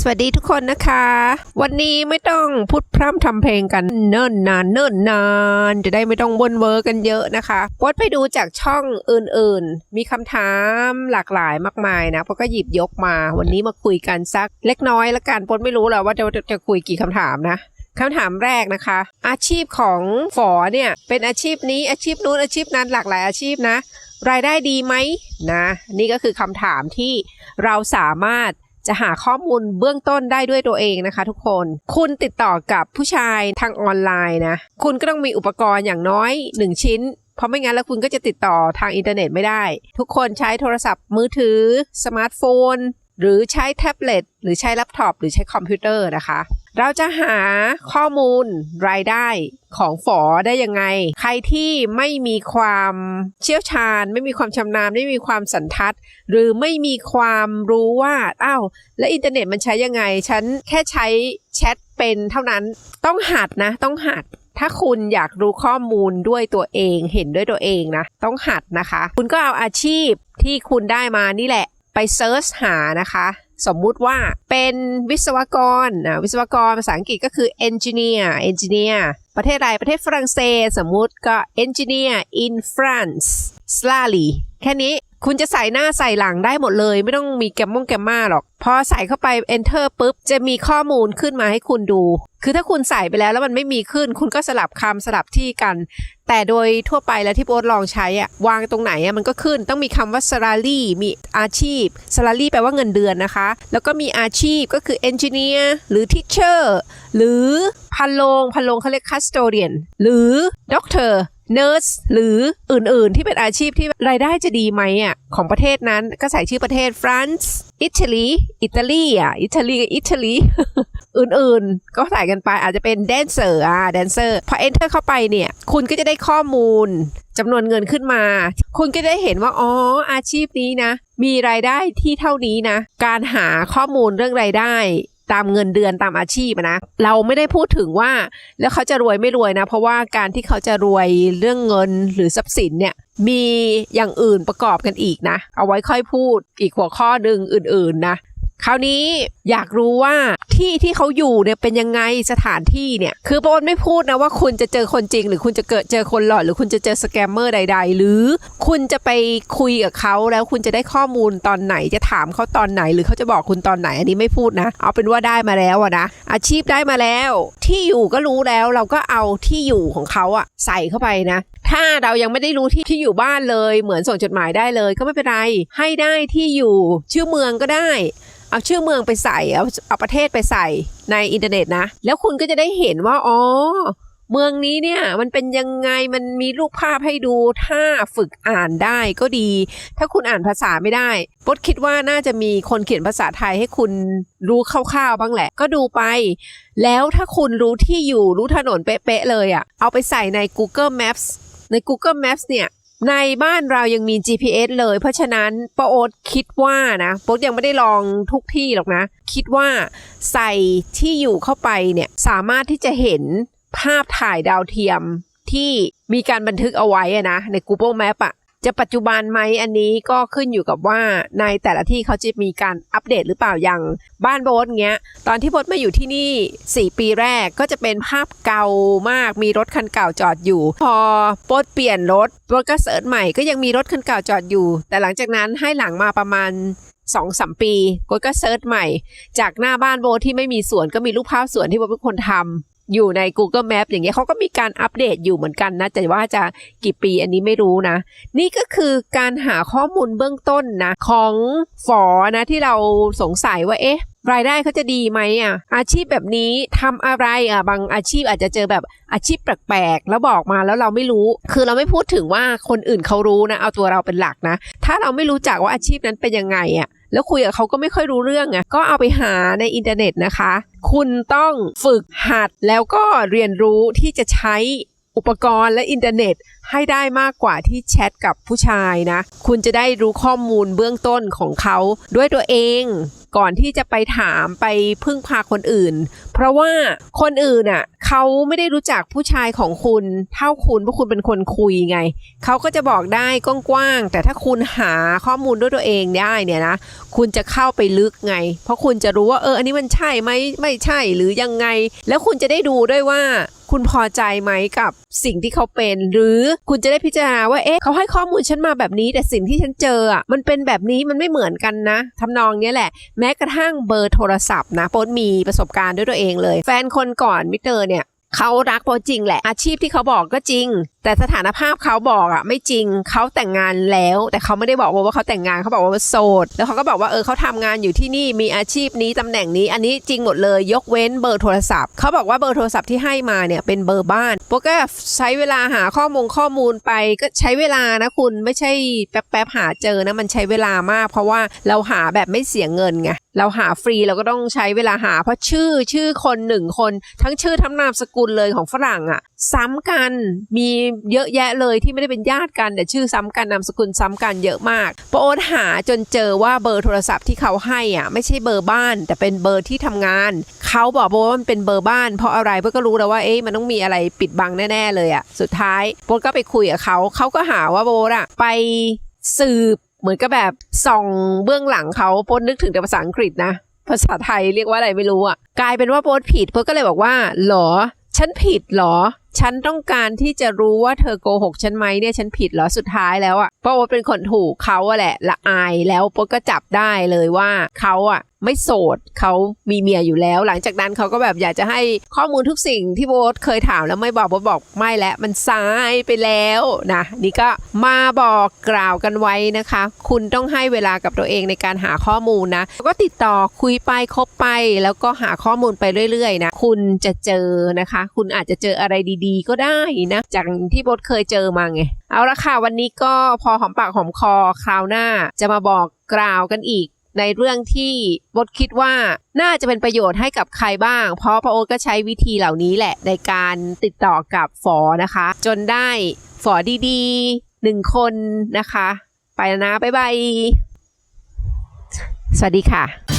สวัสดีทุกคนนะคะ วันนี้ไม่ต้องพูดพร่ำทำเพลงกันเนิ่นนานเนิ่นนาน จะได้ไม่ต้องวนเวอร์กันเยอะนะคะโพสไปดูจากช่องอื่นๆ มีคำถามหลากหลายมากมายนะเพราะก็หยิบยกมา วันนี้มาคุยกันสักเล็กน้อยละกันโพสไม่รู้หรอกว่าจะจะจะคุยกี่คำถามนะคำถามแรกนะคะ อาชีพของฝอเนี่ยเป็นอาชีพนี้อาชีพนู้นอาชีพนั้นหลากหลายอาชีพนะ รายได้ดีไหมนะ นี่ก็คือคำถามที่เราสามารถ จะหาข้อมูลเบื้องต้นได้ด้วยตัวเองนะคะ ทุกคน คุณติดต่อกับผู้ชายทางออนไลน์นะ คุณก็ต้องมีอุปกรณ์อย่างน้อย 1 ชิ้น เพราะไม่งั้นแล้วคุณก็จะติดต่อทางอินเทอร์เน็ตไม่ได้ ทุกคนใช้โทรศัพท์มือถือ สมาร์ทโฟน หรือใช้แท็บเล็ต หรือใช้แล็ปท็อป หรือใช้คอมพิวเตอร์นะคะ เราจะหาข้อมูลรายได้ของฝอได้ยังไง ใครที่ไม่มีความเชี่ยวชาญ ไม่มีความชำนาญไม่มีความสันทัด หรือไม่มีความรู้ว่าอ้าวแล้วอินเทอร์เน็ตมันใช้ยังไง ฉันแค่ใช้แชทเป็นเท่านั้นต้องหัดนะ ต้องหัดถ้าคุณอยากรู้ข้อมูลด้วยตัวเองเห็นด้วยตัวเองนะ ต้องหัดนะคะ คุณก็เอาอาชีพที่คุณได้มานี่แหละ ไปเซิร์ชหานะคะ สมมุติว่าเป็นวิศวกรนะวิศวกรภาษาอังกฤษก็คือ engineer engineer ประเทศอะไรประเทศฝรั่งเศสสมมุติก็ engineer in France slowly แค่นี้ คุณจะใส่หน้าใส่หลังได้หมดเลย ไม่ต้องมีแกมมงแกมมาหรอก พอใส่เข้าไป enter ปุ๊บ จะมีข้อมูลขึ้นมาให้คุณดู คือถ้าคุณใส่ไปแล้วแล้วมันไม่มีขึ้น คุณก็สลับคำสลับที่กัน แต่โดยทั่วไปแล้วที่โบ๊ทลองใช้อะวางตรงไหนอะมันก็ขึ้น ต้องมีคำว่า salary มีอาชีพ salary แปลว่าเงินเดือนนะคะ แล้วก็มีอาชีพก็คือ engineer หรือ teacher หรือพันโรงพันโรงเขาเรียก custodian หรือ doctor เน r ร์สหรืออื่นๆ ที่เป็นอาชีพที่รายได้จะดีไหมอะของประเทศนั้นก็ใส่ชื่อประเทศฟรานซ์อิตาลีอิตาลีอะอิตาลีกับอิตาลีอื่นๆ ก็ใส่กันไปอาจจะเป็นแดนเซอร์อะแดนเซอร์พอ enter เข้าไปเนี่ย คุณก็จะได้ข้อมูลจำนวนเงินขึ้นมา คุณก็ได้เห็นว่า อ๋อ อาชีพนี้นะ มีรายได้ที่เท่านี้นะ การหาข้อมูลเรื่องรายได้ ตามเงินเดือนตามอาชีพนะเราไม่ได้พูดถึงว่า แล้วเขาจะรวยไม่รวยนะ เพราะว่าการที่เขาจะรวยเรื่องเงินหรือทรัพย์สินเนี่ยมีอย่างอื่นประกอบกันอีกนะ เอาไว้ค่อยพูดอีกหัวข้อหนึ่งอื่นๆนะ คราวนี้อยากรู้ว่าที่ที่เขาอยู่เนี่ยเป็นยังไงสถานที่เนี่ย คือปอนไม่พูดนะว่าคุณจะเจอคนจริง หรือคุณจะเกิดเจอคนหลอกหรือคุณจะเจอสแกมเมอร์ใด ๆ หรือคุณจะไปคุยกับเขาแล้วคุณจะได้ข้อมูลตอนไหนจะถามเขาตอนไหน หรือเขาจะบอกคุณตอนไหนอันนี้ไม่พูดนะ เอาเป็นว่าได้มาแล้วอะนะอาชีพได้มาแล้ว ที่อยู่ก็รู้แล้วเราก็เอาที่อยู่ของเขาอะใส่เข้าไปนะ ถ้าเรายังไม่ได้รู้ที่ที่อยู่บ้านเลย เหมือนส่งจดหมายได้เลยก็ไม่เป็นไร ให้ได้ที่อยู่ชื่อเมืองก็ได้ เอาชื่อเมืองไปใส่เอาเอาประเทศไปใส่ในอินเทอร์เน็ตนะ แล้วคุณก็จะได้เห็นว่าอ๋อเมืองนี้เนี่ยมันเป็นยังไงมันมีรูปภาพให้ดูถ้าฝึกอ่านได้ก็ดี ถ้าคุณอ่านภาษาไม่ได้ปดคิดว่าน่าจะมีคนเขียนภาษาไทยให้คุณรู้คร่าวๆบ้างแหละ ก็ดูไป แล้วถ้าคุณรู้ที่อยู่รู้ถนนเป๊ะๆเลยอะ่ะเอาไปใส่ใน Google Maps ใน Google Maps เนี่ยในบ้านเรายังมี GPS เลย เพราะฉะนั้นปาโอ๊ตคิดว่านะโป๊ตยังไม่ได้ลองทุกที่หรอกนะ คิดว่าใส่ที่อยู่เข้าไปเนี่ยสามารถที่จะเห็นภาพถ่ายดาวเทียมที่มีการบันทึกเอาไว้นะใน Google Map อะ จะปัจจุบันไหมอันนี้ก็ขึ้นอยู่กับว่าในแต่ละที่เขาจะมีการอัปเดตหรือเปล่าอย่างบ้านโบสเงี้ย ตอนที่โบสมาอยู่ที่นี่ 4 ปีแรกก็จะเป็นภาพเก่ามากมีรถคันเก่าจอดอยู่ พอโบสเปลี่ยนรถโบสก็เสิร์ชใหม่ก็ยังมีรถคันเก่าจอดอยู่ แต่หลังจากนั้นให้หลังมาประมาณสองสามปีโบสก็เซิร์ชใหม่ จากหน้าบ้านโบสที่ไม่มีสวนก็มีรูปภาพสวนที่โบสเป็นคนทำ อยู่ใน Google Map อย่างเงี้ยเขาก็มีการอัปเดตอยู่เหมือนกันนะ แต่ว่าจะกี่ปีอันนี้ไม่รู้นะ นี่ก็คือการหาข้อมูลเบื้องต้นนะ ของฝอนะที่เราสงสัยว่าเอ๊ะรายได้เขาจะดีไหมอะ อาชีพแบบนี้ทำอะไรอะบางอาชีพอาจจะเจอแบบอาชีพแปลกๆแล้วบอกมาแล้วเราไม่รู้ คือเราไม่พูดถึงว่าคนอื่นเขารู้นะ เอาตัวเราเป็นหลักนะ ถ้าเราไม่รู้จักว่าอาชีพนั้นเป็นยังไงอะ แล้วคุยกับเขาก็ไม่ค่อยรู้เรื่องอะก็เอาไปหาในอินเทอร์เน็ตนะคะ คุณต้องฝึกหัดแล้วก็เรียนรู้ที่จะใช้ อุปกรณ์และอินเทอร์เน็ตให้ได้มากกว่าที่แชทกับผู้ชายนะ คุณจะได้รู้ข้อมูลเบื้องต้นของเขาด้วยตัวเองก่อนที่จะไปถามไปพึ่งพาคนอื่น เพราะว่าคนอื่นอะเขาไม่ได้รู้จักผู้ชายของคุณ เท่าคุณเพราะคุณเป็นคนคุยไง เขาก็จะบอกได้กว้างๆแต่ถ้าคุณหาข้อมูลด้วยตัวเองได้เนี่ยนะ คุณจะเข้าไปลึกไง เพราะคุณจะรู้ว่าเอออันนี้มันใช่ไหมไม่ใช่หรือยังไง แล้วคุณจะได้ดูด้วยว่า คุณพอใจไหมกับสิ่งที่เขาเป็น หรือคุณจะได้พิจารณาว่าเอ๊ะเขาให้ข้อมูลฉันมาแบบนี้ แต่สิ่งที่ฉันเจออะมันเป็นแบบนี้มันไม่เหมือนกันนะทำนองนี้แหละ แม้กระทั่งเบอร์โทรศัพท์นะโป๊ตมีประสบการณ์ด้วยตัวเองเลย แฟนคนก่อนมิเตอร์เนี่ย เขารักโป๊ตจริงแหละ อาชีพที่เขาบอกก็จริง แต่สถานภาพเขาบอกอะไม่จริงเขาแต่งงานแล้ว แต่เขาไม่ได้บอกว่าเขาแต่งงานเขาบอกว่าโสดแล้วเขาก็บอกว่าเออเขาทำงานอยู่ที่นี่มีอาชีพนี้ตำแหน่งนี้ อันนี้จริงหมดเลย ยกเว้นเบอร์โทรศัพท์เขาบอกว่าเบอร์โทรศัพท์ที่ให้มาเนี่ยเป็นเบอร์บ้านโป๊ตก็ใช้เวลาหาข้อมูลข้อมูลไปก็ใช้เวลานะคุณไม่ใช่แป๊บๆหาเจอนะมันใช้เวลามาก เพราะว่าเราหาแบบไม่เสียเงินไงเราหาฟรีเราก็ต้องใช้เวลาหาเพราะชื่อชื่อคนหนึ่งคน ทั้งชื่อทั้งนามสกุลเลยของฝรั่งอะซ้ำกันมีเยอะแยะเลยที่ไม่ได้เป็นญาติกันแต่ชื่อซ้ำกันนามสกุลซ้ำกันเยอะมากโปโอนหาจนเจอว่าเบอร์โทรศัพท์ที่เขาให้อะไม่ใช่เบอร์บ้าน แต่เป็นเบอร์ที่ทำงาน เขาบอกโบว่ามันเป็นเบอร์บ้าน เพราะอะไรโบก็รู้แล้วว่าเอ๊ะมันต้องมีอะไรปิดบังแน่ๆเลยอะสุดท้ายโบก็ไปคุยกับเขาเขาก็หาว่าโบอะไปสืบเหมือนกับแบบส่องเบื้องหลังเขาโบนึกถึงแต่ภาษาอังกฤษนะ ภาษาไทยเรียกว่าอะไรไม่รู้อะ กลายเป็นว่าโบทผิดโบทก็เลยบอกว่าหรอ ฉันผิดเหรอ ฉันต้องการที่จะรู้ว่าเธอโกหกฉันไหมเนี่ยฉันผิดเหรอสุดท้ายแล้วอะเพราะว่าเป็นคนถูกเขาอะแหละละอายแล้วโป๊ก็จับได้เลยว่าเขาอะ ไม่โสดเขามีเมียอยู่แล้ว หลังจากนั้นเขาก็แบบอยากจะให้ข้อมูลทุกสิ่งที่โบ๊ทเคยถามแล้วไม่บอกโบ๊ทบอกไม่แล้วมันซ้ายไปแล้วนะนี่ก็มาบอกกล่าวกันไว้นะคะ คุณต้องให้เวลากับตัวเองในการหาข้อมูลนะแล้วก็ติดต่อคุยไปคบไป แล้วก็หาข้อมูลไปเรื่อยๆนะคุณจะเจอนะคะ คุณอาจจะเจออะไรดีๆ ก็ได้นะจากที่โบ๊ทเคยเจอมาไงเอาละค่ะวันนี้ก็พอหอมปากหอมคอคราวหน้าจะมาบอกกล่าวกันอีก ในเรื่องที่บดคิดว่าน่าจะเป็นประโยชน์ให้กับใครบ้าง เพราะพระโอ๊ตก็ใช้วิธีเหล่านี้แหละในการติดต่อกับฝอนะคะ จนได้ฝอดีๆหนึ่งคนนะคะ ไปแล้วนะ บ๊ายบาย สวัสดีค่ะ